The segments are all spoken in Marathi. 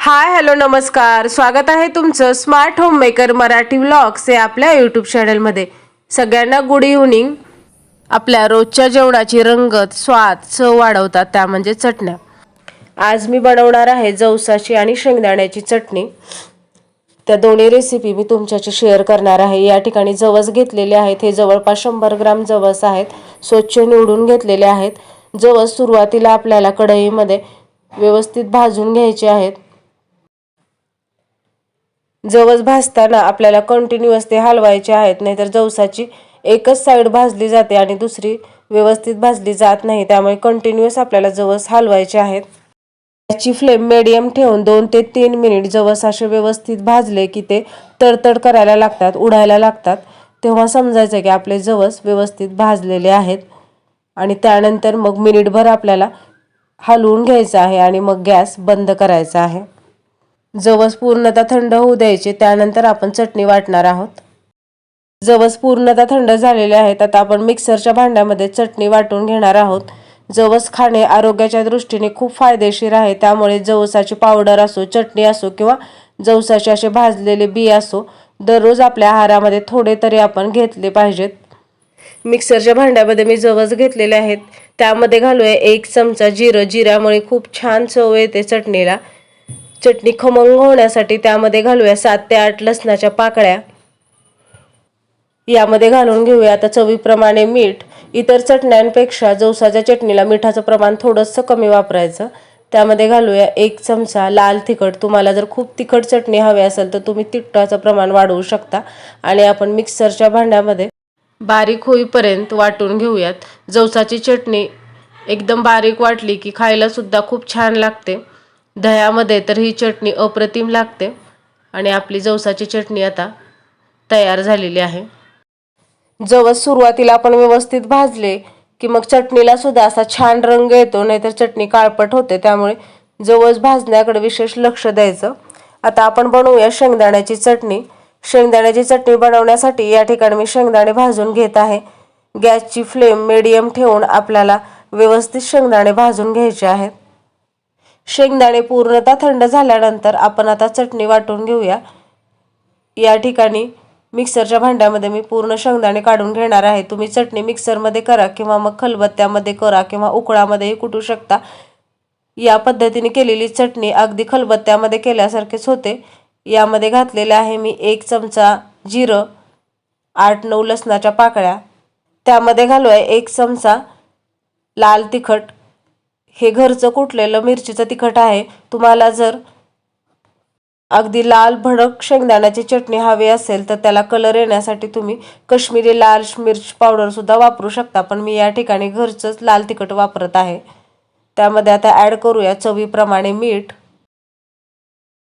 हाय हॅलो नमस्कार. स्वागत आहे तुमचं smart home maker Marathi vlogs हे आपल्या यूट्यूब चॅनलमध्ये सगळ्यांना गुड इव्हनिंग आपल्या रोजच्या जेवणाची रंगत स्वाद चव वाढवतात त्या म्हणजे चटण्या. आज मी बनवणार आहे जवसाची आणि शेंगदाण्याची चटणी. त्या दोन्ही रेसिपी मी तुमच्याशी शेअर करणार आहे. या ठिकाणी जवस घेतलेले आहेत. हे जवळपास शंभर ग्राम जवस आहेत. स्वच्छ निवडून घेतलेले आहेत. जवस सुरुवातीला आपल्याला कढईमध्ये व्यवस्थित भाजून घ्यायचे आहेत. जवस भाजताना आपल्याला कंटिन्युअस ते हलवायचे आहेत नाहीतर जवसाची एकच साईड भाजली जाते आणि दुसरी व्यवस्थित भाजली जात नाही. त्यामुळे कंटिन्युअस आपल्याला जवस हलवायचे आहेत. याची फ्लेम मिडियम ठेवून दोन ते तीन मिनिट जवस असे व्यवस्थित भाजले की ते तडतड करायला लागतात उडायला लागतात. तेव्हा समजायचं की आपले जवस व्यवस्थित भाजलेले आहेत. आणि त्यानंतर मग मिनिटभर आपल्याला हलवून घ्यायचं आहे आणि मग गॅस बंद करायचा आहे. जवस पूर्णतः थंड होऊ द्यायचे त्यानंतर आपण चटणी वाटणार आहोत. जवस पूर्णतः थंड झालेले आहेत आता आपण मिक्सरच्या भांड्यामध्ये चटणी वाटून घेणार आहोत. जवस खाणे आरोग्याच्या दृष्टीने खूप फायदेशीर आहे त्यामुळे जवसाची पावडर असो चटणी असो किंवा जवसाचे असे भाजलेले बी असो दररोज आपल्या आहारामध्ये थोडे तरी आपण घेतले पाहिजेत. मिक्सरच्या भांड्यामध्ये मी जवस घेतलेले आहेत त्यामध्ये घालूया एक चमचा जिरं जिऱ्यामुळे खूप छान चव येते चटणीला. चटणी खमंग होण्यासाठी त्यामध्ये घालूया सात ते आठ लसणाच्या पाकळ्या. यामध्ये घालून घेऊया आता चवीप्रमाणे मीठ. इतर चटण्यांपेक्षा जवसाच्या चटणीला मिठाचं प्रमाण थोडंसं कमी वापरायचं. त्यामध्ये घालूया एक चमचा लाल तिखट. तुम्हाला जर खूप तिखट चटणी हवी असेल तर तुम्ही तिखटाचं प्रमाण वाढवू शकता. आणि आपण मिक्सरच्या भांड्यामध्ये बारीक होईपर्यंत वाटून घेऊयात. जवसाची चटणी एकदम बारीक वाटली की खायला सुद्धा खूप छान लागते. दह्यामध्ये तर ही चटणी अप्रतिम लागते. आणि आपली जवसाची चटणी आता तयार झालेली आहे. जवस सुरुवातीला आपण व्यवस्थित भाजले की मग चटणीला सुद्धा असा छान रंग येतो नाहीतर चटणी काळपट होते. त्यामुळे जवस भाजण्याकडे विशेष लक्ष द्यायचं. आता आपण बनवूया शेंगदाण्याची चटणी. शेंगदाण्याची चटणी बनवण्यासाठी या ठिकाणी मी शेंगदाणे भाजून घेत आहे. गॅसची फ्लेम मिडियम ठेवून आपल्याला व्यवस्थित शेंगदाणे भाजून घ्यायचे आहेत. शेंगदाणे पूर्णतः थंड झाल्यानंतर आपण आता चटणी वाटून घेऊया. या ठिकाणी मिक्सरच्या भांड्यामध्ये मी पूर्ण शेंगदाणे काढून घेणार आहे. तुम्ही चटणी मिक्सरमध्ये करा किंवा मग खलबत्त्यामध्ये करा किंवा उकळामध्येही कुटू शकता. या पद्धतीने केलेली चटणी अगदी खलबत्त्यामध्ये केल्यासारखेच होते. यामध्ये घातलेले आहे मी एक चमचा जिरं आठ नऊ लसणाच्या पाकळ्या. त्यामध्ये घालू आहे एक चमचा लाल तिखट हे घरचं कुटलेलं मिरचीचं तिखट आहे तुम्हाला जर अगदी लाल भडक शेंगदाण्याची चटणी हवी असेल तर त्याला कलर येण्यासाठी तुम्ही कश्मीरी लाल मिर्च पावडरसुद्धा वापरू शकता पण मी या ठिकाणी घरचंच लाल तिखट वापरत आहे. त्यामध्ये आता ॲड करूया चवीप्रमाणे मीठ.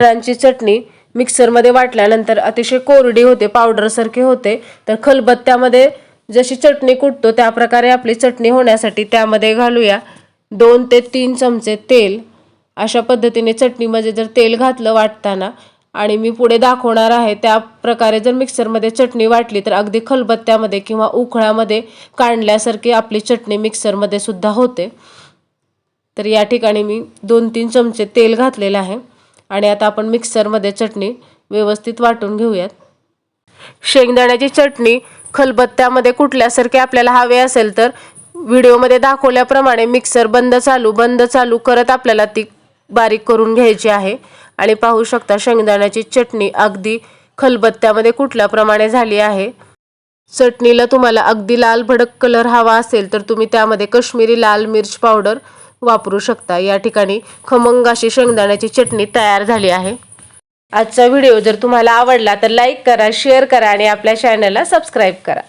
फळांची चटणी मिक्सरमध्ये वाटल्यानंतर अतिशय कोरडी होते पावडरसारखी होते तर खलबत्त्यामध्ये जशी चटणी कुटतो त्या प्रकारे आपली चटणी होण्यासाठी त्यामध्ये घालूया. दोन ते तीन चमचे तेल. अशा पद्धतीने चटणीमध्ये जर तेल घातलं वाटताना आणि मी पुढे दाखवणार आहे त्या प्रकारे जर मिक्सरमध्ये चटणी वाटली तर अगदी खलबत्त्यामध्ये किंवा उखळामध्ये काढल्यासारखी आपली चटणी मिक्सरमध्ये सुद्धा होते. तर या ठिकाणी मी दोन तीन चमचे तेल घातलेलं आहे आणि आता आपण मिक्सरमध्ये चटणी व्यवस्थित वाटून घेऊयात. शेंगदाण्याची चटणी खलबत्त्यामध्ये कुठल्यासारखी आपल्याला हवे असेल तर व्हिडिओमध्ये दाखवल्याप्रमाणे मिक्सर बंद चालू बंद चालू करत आपल्याला ती बारीक करून घ्यायची आहे. आणि पाहू शकता शेंगदाण्याची चटणी अगदी खलबत्त्यामध्ये कुठल्याप्रमाणे झाली आहे. चटणीला तुम्हाला अगदी लाल भडक कलर हवा असेल तर तुम्ही त्यामध्ये कश्मीरी लाल मिर्च पावडर वापरू शकता. या ठिकाणी खमंग अशी शेंगदाण्याची चटणी तयार झाली आहे. आजचा व्हिडिओ जर तुम्हाला आवडला तर लाईक करा शेअर करा आणि आपल्या चॅनलला सबस्क्राईब करा.